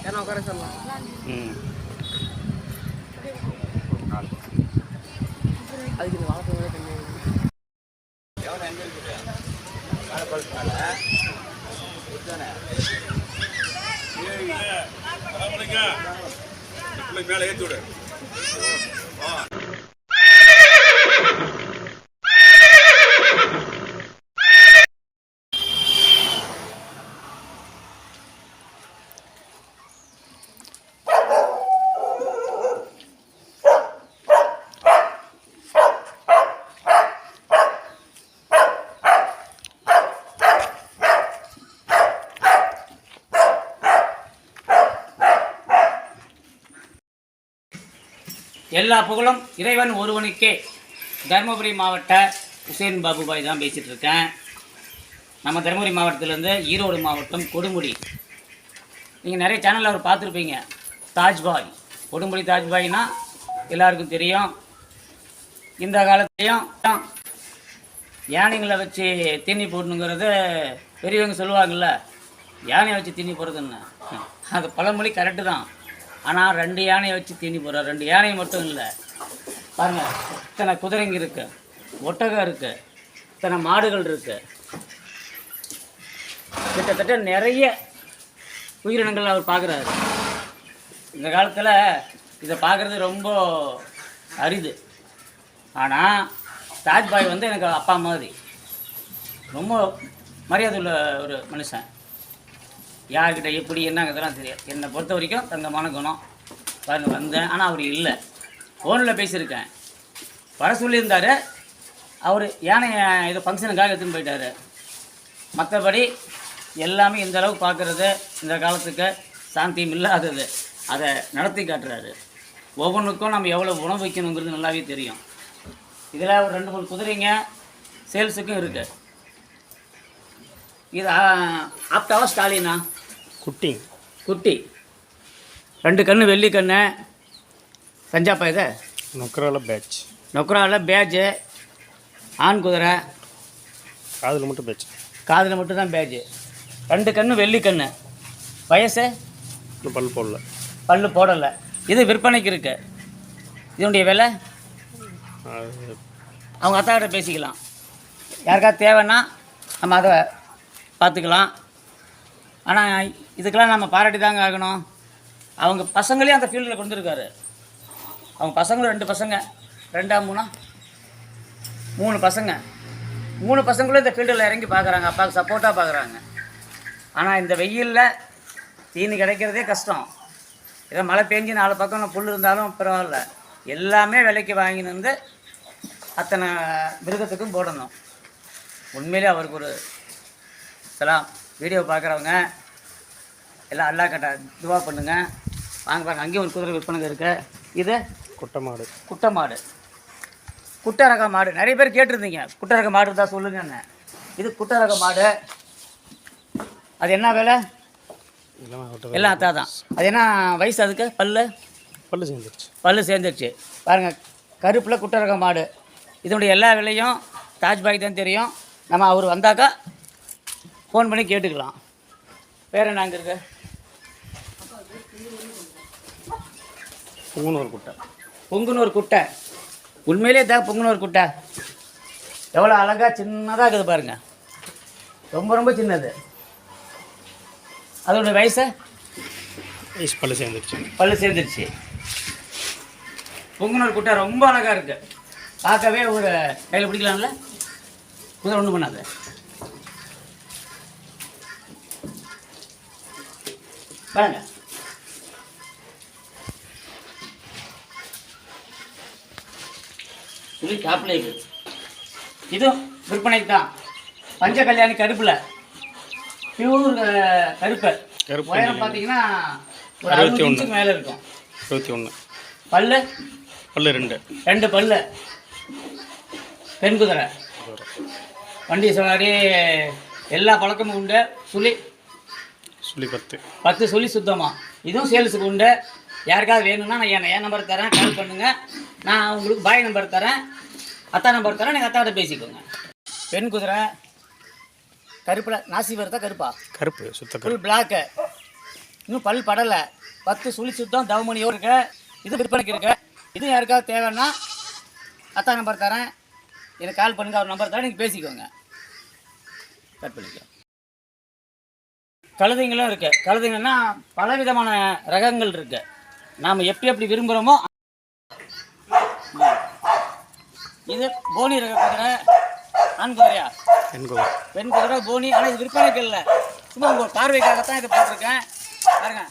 ஏன்னா உட்கார சொல்லலாம் அதுக்கு இந்த வளர்த்து தண்ணி எவ்வளோ அஞ்சல் கொடுத்தானே மேலே ஏற்றி விடு. எல்லா புகழும் இறைவன் ஒருவனுக்கே. தருமபுரி மாவட்ட உசேன் பாபுபாய் தான் பேசிகிட்டு இருக்கேன். நம்ம தருமபுரி மாவட்டத்திலேருந்து ஈரோடு மாவட்டம் கொடுமுடி. நீங்கள் நிறைய சேனலில் அவர் பார்த்துருப்பீங்க. தாஜ்பாய். கொடுமுடி தாஜ்பாய்னா எல்லாருக்கும் தெரியும். இந்த காலத்துலேயும் யானைங்களை வச்சு தீனி போடணுங்கிறது பெரியவங்க சொல்லுவாங்கள்ல யானையை வச்சு தீனி போடுறதுன்னு. அது பழமொழி கரெக்டு தான். ஆனால் ரெண்டு யானையை வச்சு தீனி போடுற ரெண்டு யானை மட்டும் இல்லை. பாருங்கள் இத்தனை குதிரைங்க இருக்குது ஒட்டகம் இருக்குது இத்தனை மாடுகள் இருக்குது கிட்டத்தட்ட நிறைய உயிரினங்கள் அவர் பார்க்குறாரு இந்த காலத்தில் இதை பார்க்குறது ரொம்ப அரிது. ஆனால் தாஜ்பாய் வந்து எனக்கு அப்பா மாதிரி. ரொம்ப மரியாதை உள்ள ஒரு மனுஷன். யார்கிட்ட எப்படி என்னங்கிறதெல்லாம் தெரியும் என்னை பொறுத்த வரைக்கும் தங்கமான குணம். பாருங்க வந்தேன். ஆனால் அவர் இல்லை. ஃபோனில் பேசியிருக்கேன். வர சொல்லியிருந்தாரு. அவர் யானையை இது ஃபங்க்ஷனுக்காக எடுத்துன்னு போயிட்டாரு. மற்றபடி எல்லாமே இந்த அளவுக்கு பார்க்குறது இந்த காலத்துக்கு சாந்தியம் இல்லாதது. அதை நடத்தி காட்டுறாரு. ஒவ்வொன்றுக்கும் நம்ம எவ்வளோ உணவு வைக்கணுங்கிறது நல்லாவே தெரியும். இதில் ஒரு ரெண்டு மூணு குதிரைங்க சேல்ஸுக்கும் இருக்குது இது ஆப்டாவா ஸ்டாலினா? குட்டி. குட்டி. ரெண்டு கண்ணு வெள்ளி கண்ணு. சஞ்சாப்பா இது? நொக்கரால பேட்ச் நொக்கராவில் பேஜு ஆண் குதிரை. காதில் மட்டும் பேட்ச் காதில் மட்டும்தான் பேஜு ரெண்டு கண்ணு வெள்ளி கண்ணு. வயசு? பல் போடல. பல்லு போடலை. இது விற்பனைக்கு இருக்கு. இதனுடைய விலை? அவங்க அத்தாக்கிட்ட பேசிக்கலாம். யாருக்காவது தேவைன்னா நம்ம அதை பார்த்துக்கலாம். ஆனால் இதுக்கெல்லாம் நம்ம பாராட்டி தாங்க ஆகணும். அவங்க பசங்களையும் அந்த ஃபீல்டில் கொண்டுருக்காரு. அவங்க பசங்களும் ரெண்டு பசங்க. ரெண்டா மூணா? மூணு பசங்க. மூணு பசங்களும் இந்த ஃபீல்டில் இறங்கி பார்க்குறாங்க அப்பாவுக்கு சப்போர்ட்டாக பார்க்குறாங்க ஆனால் இந்த வெயிலில் தீனி கிடைக்கிறதே கஷ்டம். ஏதோ மழை பெஞ்சு நாலு பக்கம் புல் இருந்தாலும் பரவாயில்ல. எல்லாமே விலைக்கு வாங்கின்னு வந்து அத்தனை மிருகத்துக்கும் போடணும். உண்மையிலே அவருக்கு ஒரு சலாம். வீடியோ பார்க்குறவங்க எல்லாம் அல்லா கட்ட துவா பண்ணுங்க. வாங்க பாருங்க அங்கேயும் ஒரு குதிரை விற்பனை இருக்கு. இது குட்டை மாடு குட்டை மாடு. குட்டை ரக மாடு நிறைய பேர் கேட்டிருந்தீங்க. குட்டை ரக மாடு இருந்தால் சொல்லுங்கன்னு. இது குட்டை ரக மாடு. அது என்ன விலை? எல்லாம் அத்தா தான். அது என்ன வயசு அதுக்கு? பல்லு? பல்லு சேர்ந்துருச்சு. பல்லு சேர்ந்துருச்சு. பாருங்கள் கருப்பில் குட்டை ரக மாடு. இதனுடைய எல்லா விலையும் தாஜ்பாய் தான் தெரியும். நம்ம அவர் வந்தாக்கா ஃபோன் பண்ணி கேட்டுக்கலாம். வேறு என்ன அங்கே இருக்கு? பூனூர் குட்டை. பொங்குனூர் குட்டை. உண்மையிலே தான் பொங்குனூர் குட்டை. எவ்வளோ அழகாக சின்னதாக இருக்குது பாருங்க. ரொம்ப ரொம்ப சின்னது. அதோட வயசு? வயசு பல்லு சேர்ந்துருச்சு. பல்லு சேர்ந்துருச்சு. பொங்குனூர் குட்டை ரொம்ப அழகாக இருக்கு. பார்க்கவே ஒரு கையில் பிடிக்கலாம்ல? குதிரை ஒன்றும் பண்ணாது. பாருங்க இது டாப்ல இருக்கு இதுவும் விற்பனைக்கு தான். பஞ்ச கல்யாணி கருப்பில். பியூர் கருப்பு. உயரம் பார்த்தீங்கன்னா ஒரு அறுபத்தி அறுபத்தி. இன்ச்சுக்கு மேலே இருக்கும். இருபத்தி ஒன்று பல்லு? பல்லு ரெண்டு. ரெண்டு பல்லு. பெண் குதிரை. வண்டி சவாரி எல்லா பழக்கமும் உண்டு. சுழி சொல்லி பத்து. பத்து சுழி சுத்தமாக இதுவும் சேல்ஸுக்கு உண்டு. யாருக்காவது வேணும்னா நான் என் என் நம்பர் தரேன். கால் பண்ணுங்கள் நான் உங்களுக்கு பாய் நம்பர் தரேன். அத்தா நம்பர் தரேன். நீங்கள் அத்தாவோட பேசிக்கோங்க. பெண் குதிரை கருப்பில் நாசி வருதா கருப்பா? கருப்பு சுத்த கருப்பு. ஃபுல் பிளாக்கு இன்னும் பல் படலை. பத்து சுழி சுத்தம். தவமணியோடு இருக்க. இது விற்பனைக்கு இருக்கு. இது யாருக்காவது தேவைன்னா அத்தா நம்பர் தரேன். எனக்கு கால் பண்ணுங்க. அவர் நம்பர் தரேன். நீங்கள் பேசிக்கோங்க. கட் பண்ணிக்கோ கழுதைங்களும் இருக்கு. கழுதைங்கன்னா பலவிதமான ரகங்கள் இருக்கு. நாம் எப்படி எப்படி விரும்புகிறோமோ இது போனி ரக குதிரை ஆண் குதிரையா எண்கோவை பெண் குதிரை போனி. ஆனால் இது விற்பனைக்கு இல்லை. சும்மா உங்கள் பார்வைக்காகத்தான் இதை போட்டிருக்கேன். பாருங்க.